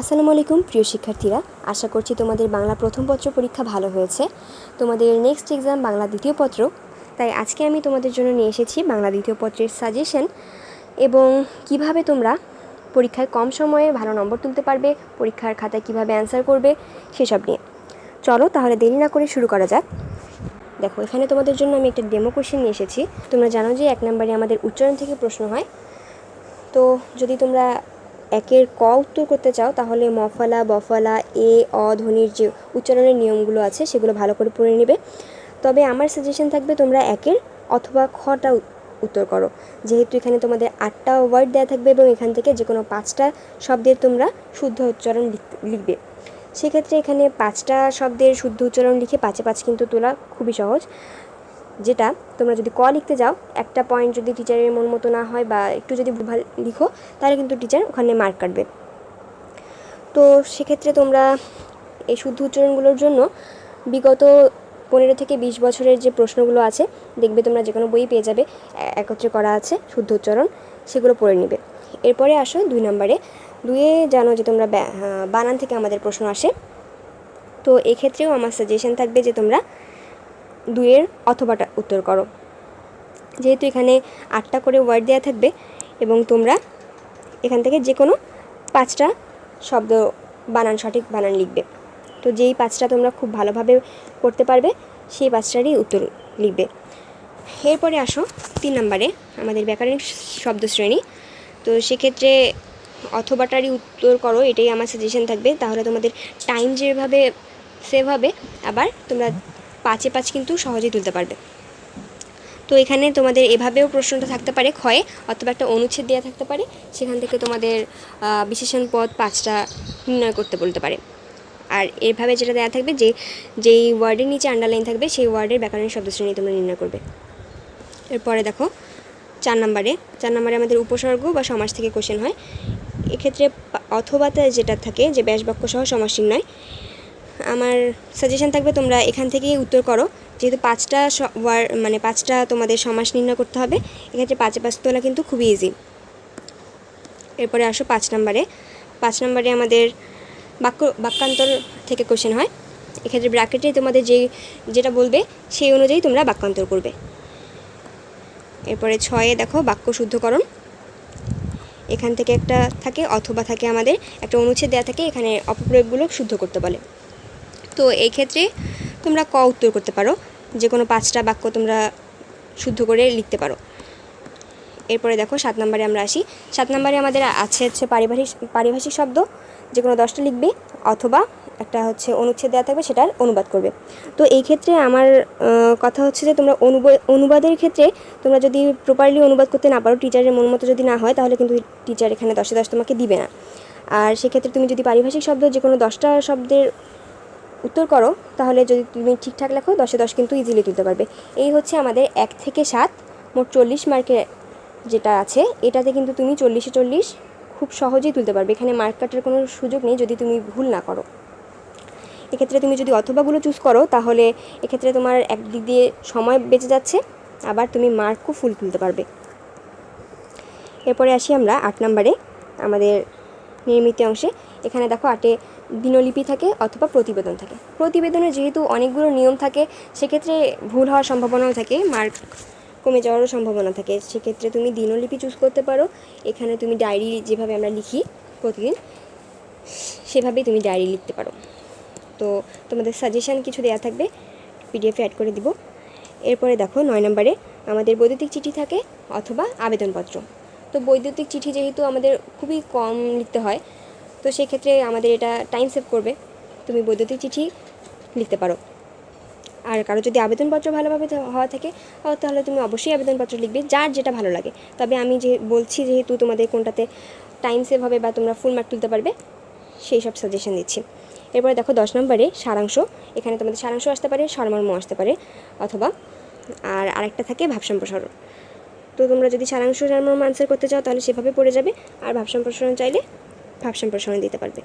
আসসালামু আলাইকুম, প্রিয় শিক্ষার্থীরা। আশা করছি তোমাদের বাংলা প্রথম পত্র পরীক্ষা ভালো হয়েছে। তোমাদের নেক্সট এক্সাম বাংলা দ্বিতীয় পত্র। তাই আজকে আমি তোমাদের জন্য নিয়ে এসেছি বাংলা দ্বিতীয় পত্রের সাজেশন এবং কীভাবে তোমরা পরীক্ষায় কম সময়ে ভালো নম্বর তুলতে পারবে, পরীক্ষার খাতায় কীভাবে অ্যান্সার করবে, সেসব নিয়ে। চলো তাহলে দেরি না করে শুরু করা যাক। দেখো, এখানে তোমাদের জন্য আমি একটা ডেমো কোশ্চেন নিয়ে এসেছি। তোমরা জানো যে এক নম্বরে আমাদের উচ্চারণ থেকে প্রশ্ন হয়। তো যদি তোমরা একের ক উত্তর করতে চাও, তাহলে মফলা বফলা এ, অ, ধ্বনির যে উচ্চারণের নিয়মগুলো আছে, সেগুলো ভালো করে পড়ে নেবে। তবে আমার সাজেশন থাকবে তোমরা একের অথবা খটা উত্তর করো। যেহেতু এখানে তোমাদের আটটা ওয়ার্ড দেওয়া থাকবে এবং এখান থেকে যে কোনো পাঁচটা শব্দের তোমরা শুদ্ধ উচ্চারণ লিখ- লিখবে। সেক্ষেত্রে এখানে পাঁচটা শব্দের শুদ্ধ উচ্চারণ লিখে পাঁচে পাঁচ কিন্তু তোলা খুবই সহজ। যেটা তোমরা যদি ক লিখতে যাও, একটা পয়েন্ট যদি টিচারের মন মতো না হয় বা একটু যদি ভুলভাল লিখো, তাহলে কিন্তু টিচার ওখানে মার্ক কাটবে। তো সেক্ষেত্রে তোমরা এই শুদ্ধ উচ্চারণগুলোর জন্য বিগত পনেরো থেকে বিশ বছরের যে প্রশ্নগুলো আছে, দেখবে তোমরা যে কোনো বই পেয়ে যাবে একত্রে করা আছে শুদ্ধ উচ্চারণ, সেগুলো পড়ে নেবে। এরপরে আসো দুই নম্বরে। দুয়ে জানো যে তোমরা বানান থেকে আমাদের প্রশ্ন আসে। তো এক্ষেত্রেও আমার সাজেশন থাকবে যে তোমরা দুইয়ের অথবাটা উত্তর করো। যেহেতু এখানে আটটা করে ওয়ার্ড দেওয়া থাকবে এবং তোমরা এখান থেকে যে কোনো পাঁচটা শব্দ বানান সঠিক বানান লিখবে। তো যেই পাঁচটা তোমরা খুব ভালোভাবে করতে পারবে, সেই পাঁচটারই উত্তর লিখবে। এরপরে আসো তিন নম্বরে, আমাদের ব্যাকরণিক শব্দ শ্রেণি তো সেক্ষেত্রে অথবাটারই উত্তর করো, এটাই আমার সাজেশন থাকবে। তাহলে তোমাদের টাইম যেভাবে সেভ হবে, আবার তোমরা পাঁচে পাঁচ কিন্তু সহজেই তুলতে পারবে। তো এখানে তোমাদের এভাবেও প্রশ্নটা থাকতে পারে, ক্ষয়ে অথবা একটা অনুচ্ছেদ দেওয়া থাকতে পারে, সেখান থেকে তোমাদের বিশেষণ পদ পাঁচটা নির্ণয় করতে বলতে পারে। আর এভাবে যেটা দেওয়া থাকবে যে, যেই ওয়ার্ডের নিচে আন্ডারলাইন থাকবে, সেই ওয়ার্ডের ব্যাকরণের শব্দশ্রেণী তোমরা নির্ণয় করবে। এরপরে দেখো, চার নম্বরে চার নম্বরে আমাদের উপসর্গ বা সমাজ থেকে কোশ্চেন হয়। এক্ষেত্রে অথবাতে যেটা থাকে যে ব্যাস বাক্য সহ সমাস নির্ণয় আমার সাজেশন থাকবে তোমরা এখান থেকেই উত্তর করো। যেহেতু পাঁচটা ওয়ার মানে পাঁচটা তোমাদের সমাস নির্ণয় করতে হবে এক্ষেত্রে পাঁচে পাঁচ তোলা কিন্তু খুবই ইজি এরপরে আসো পাঁচ নম্বরে। পাঁচ নম্বরে আমাদের বাক্য, বাক্যান্তর থেকে কোশ্চেন হয়। এক্ষেত্রে ব্র্যাকেটে তোমাদের যেই, যেটা বলবে, সেই অনুযায়ী তোমরা বাক্যান্তর করবে। এরপরে ছয়ে দেখো বাক্য শুদ্ধকরণ। এখান থেকে একটা থাকে, অথবা থাকে আমাদের, একটা অনুচ্ছেদ দেওয়া থাকে, এখানে অপপ্রয়োগগুলো শুদ্ধ করতে বলে। তো এই ক্ষেত্রে তোমরা ক উত্তর করতে পারো। যে কোনো পাঁচটা বাক্য তোমরা শুদ্ধ করে লিখতে পারো। এরপরে দেখো, সাত নম্বরে আমরা আসি। সাত নম্বরে আমাদের আছে হচ্ছে পারিভাষিক পারিভাষিক শব্দ। যে কোনো দশটা লিখবে অথবা একটা হচ্ছে অনুচ্ছেদ দেওয়া থাকবে, সেটার অনুবাদ করবে। তো এই ক্ষেত্রে আমার কথা হচ্ছে যে তোমরা অনুবাদ অনুবাদের ক্ষেত্রে তোমরা যদি প্রপারলি অনুবাদ করতে না পারো টিচারের মন মতো যদি না হয়, তাহলে কিন্তু টিচার এখানে দশে দশ তোমাকে দিবে না। আর সেক্ষেত্রে তুমি যদি পারিভাষিক শব্দ যে কোনো দশটা শব্দের উত্তর করো, তাহলে যদি তুমি ঠিকঠাক লেখো, দশে দশ কিন্তু ইজিলি তুলতে পারবে। এই হচ্ছে আমাদের এক থেকে সাত, মোট চল্লিশ মার্কের যেটা আছে, এটাতে কিন্তু তুমি চল্লিশে চল্লিশ খুব সহজেই তুলতে পারবে। এখানে মার্ক কাটার কোনো সুযোগ নেই যদি তুমি ভুল না করো। এক্ষেত্রে তুমি যদি অথবাগুলো চুজ করো, তাহলে এক্ষেত্রে তোমার একদিক দিয়ে সময় বেঁচে যাচ্ছে, আবার তুমি মার্কও ফুল তুলতে পারবে। এরপরে আসি আমরা আট নম্বরে, আমাদের নির্মিত অংশে। এখানে দেখো আটে দিনলিপি থাকে অথবা প্রতিবেদন থাকে। প্রতিবেদনে যেহেতু অনেকগুলো নিয়ম থাকে, সেক্ষেত্রে ভুল হওয়ার সম্ভাবনাও থাকে, মার্ক কমে যাওয়ারও সম্ভাবনা থাকে। সেক্ষেত্রে তুমি দিনলিপি চুজ করতে পারো। এখানে তুমি ডায়েরি যেভাবে আমরা লিখি প্রতিদিন, সেভাবেই তুমি ডায়েরি লিখতে পারো। তো তোমাদের সাজেশান কিছু দেওয়া থাকবে পিডিএফে অ্যাড করে দিব। এরপরে দেখো নয় নম্বরে, আমাদের বৈদ্যুতিক চিঠি থাকে অথবা আবেদনপত্র। তো বৈদ্যুতিক চিঠি যেহেতু আমাদের খুবই কম লিখতে হয় তো সেক্ষেত্রে আমাদের এটা টাইম সেভ করবে। তুমি বৈদ্যুতিক চিঠি লিখতে পারো। আর কারও যদি আবেদনপত্র ভালোভাবে হওয়া থাকে তাহলে তুমি অবশ্যই আবেদনপত্র লিখবে, যার যেটা ভালো লাগে। তবে আমি যে বলছি যেহেতু তোমাদের কোনটাতে টাইম সেভ হবে বা তোমরা ফুল মার্ক তুলতে পারবে, সেই সব সাজেশন দিচ্ছি। এরপরে দেখো দশ নম্বরে সারাংশ। এখানে তোমাদের সারাংশ আসতে পারে, সরমর্ম আসতে পারে, অথবা আর আরেকটা থাকে ভাব সম্প্রসারণ তো তোমরা যদি সারাংশ সরমর্ম আনসার করতে চাও, তাহলে সেভাবে পড়ে যাবে। আর ভাব সম্প্রসারণ চাইলে ভাব সম্প্রসারণ দিতে পারবে।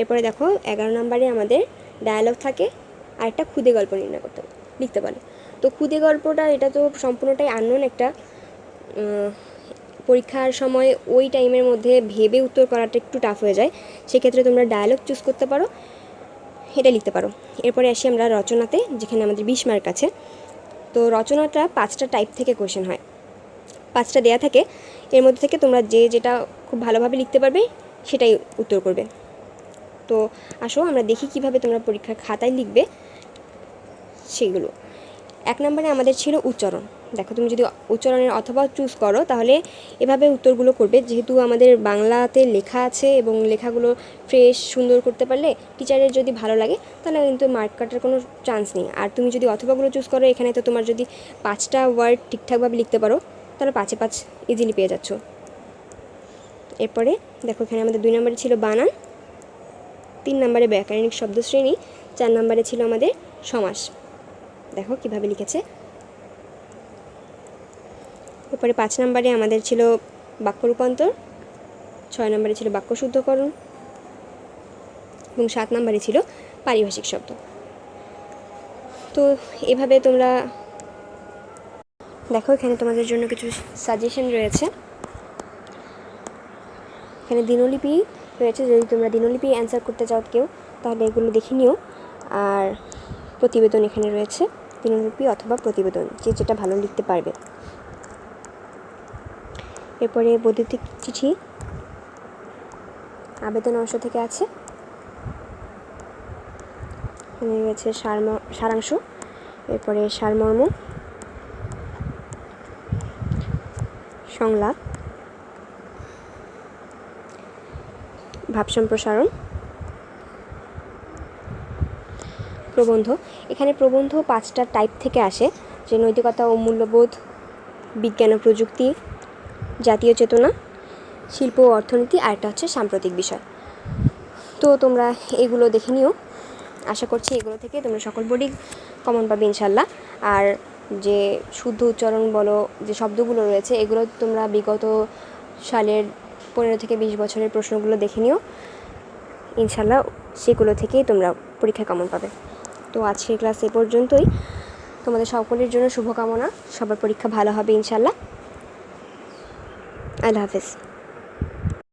এরপরে দেখো, এগারো নম্বরে আমাদের ডায়ালগ থাকে আর একটা খুদে গল্প নির্ণয় করতে লিখতে বলে। তো খুদে গল্পটা, এটা তো সম্পূর্ণটাই আননোন একটা পরীক্ষার সময় ওই টাইমের মধ্যে ভেবে উত্তর করাটা একটু টাফ হয়ে যায়। সেক্ষেত্রে তোমরা ডায়ালগ চুজ করতে পারো, এটা লিখতে পারো। এরপরে আসি আমরা রচনাতে, যেখানে আমাদের বিশ মার্ক আছে। তো রচনাটা পাঁচটা টাইপ থেকে কোশ্চেন হয়। পাঁচটা দেয়া থাকে, এর মধ্যে থেকে তোমরা যে যেটা খুব ভালোভাবে লিখতে পারবে, সেটাই উত্তর করবে। তো আসো, আমরা দেখি কীভাবে তোমরা পরীক্ষার খাতায় লিখবে সেগুলো। এক নম্বরে আমাদের ছিল উচ্চারণ। দেখো, তুমি যদি উচ্চারণের অথবা চুজ করো, তাহলে এভাবে উত্তরগুলো করবে। যেহেতু আমাদের বাংলাতে লেখা আছে এবং লেখাগুলো ফ্রেশ সুন্দর করতে পারলে টিচারের যদি ভালো লাগে, তাহলে কিন্তু মার্ক কাটার কোনো চান্স নেই। আর তুমি যদি অথবাগুলো চুজ করো, এখানে তো তোমার যদি পাঁচটা ওয়ার্ড ঠিকঠাকভাবে লিখতে পারো তাহলে পাঁচে পাঁচ ইজিলি পেয়ে যাচ্ছ। এরপরে দেখো এখানে আমাদের দুই নম্বরে ছিল বানান, তিন নম্বরে ব্যাকরণিক শব্দশ্রেণী, চার নম্বরে ছিল আমাদের সমাস। দেখো কীভাবে লিখেছে। এরপরে পাঁচ নম্বরে আমাদের ছিল বাক্য রূপান্তর, ছয় নম্বরে ছিল বাক্য শুদ্ধকরণ এবং সাত নম্বরে ছিল পারিভাষিক শব্দ। তো এভাবে তোমরা দেখো, এখানে তোমাদের জন্য কিছু সাজেশন রয়েছে। এখানে দিনলিপি রয়েছে। যদি তোমরা দিনলিপি অ্যান্সার করতে চাও কেউ, তাহলে এগুলো দেখে নিও। আর প্রতিবেদন এখানে রয়েছে। দিনলিপি অথবা প্রতিবেদন, যে যেটা ভালো লিখতে পারবে। এরপরে বৈদ্যুতিক চিঠি। আবেদন অংশ থেকে আছে। এখানে রয়েছে সারম, সারাংশ। এরপরে সারমর্ম। সংলাপ। ভাব সম্প্রসারণ প্রবন্ধ। এখানে প্রবন্ধ পাঁচটা টাইপ থেকে আসে, যে নৈতিকতা ও মূল্যবোধ, বিজ্ঞান ও প্রযুক্তি, জাতীয় চেতনা, শিল্প ও অর্থনীতি, আর একটা হচ্ছে সাম্প্রতিক বিষয়। তো তোমরা এগুলো দেখে নিও। আশা করছি এগুলো থেকে তোমরা সকল বোর্ডই কমন পাবে ইনশাল্লাহ আর যে শুদ্ধ উচ্চারণ বলো, যে শব্দগুলো রয়েছে, এগুলো তোমরা বিগত সালের পনেরো থেকে বিশ বছরের প্রশ্নগুলো দেখে নিও। ইনশাল্লাহ সেগুলো থেকেই তোমরা পরীক্ষা কমন পাবে। তো আজকের ক্লাস এ পর্যন্তই। তোমাদের সকলের জন্য শুভকামনা। সবার পরীক্ষা ভালো হবে ইনশাল্লাহ আল্লাহ হাফিজ।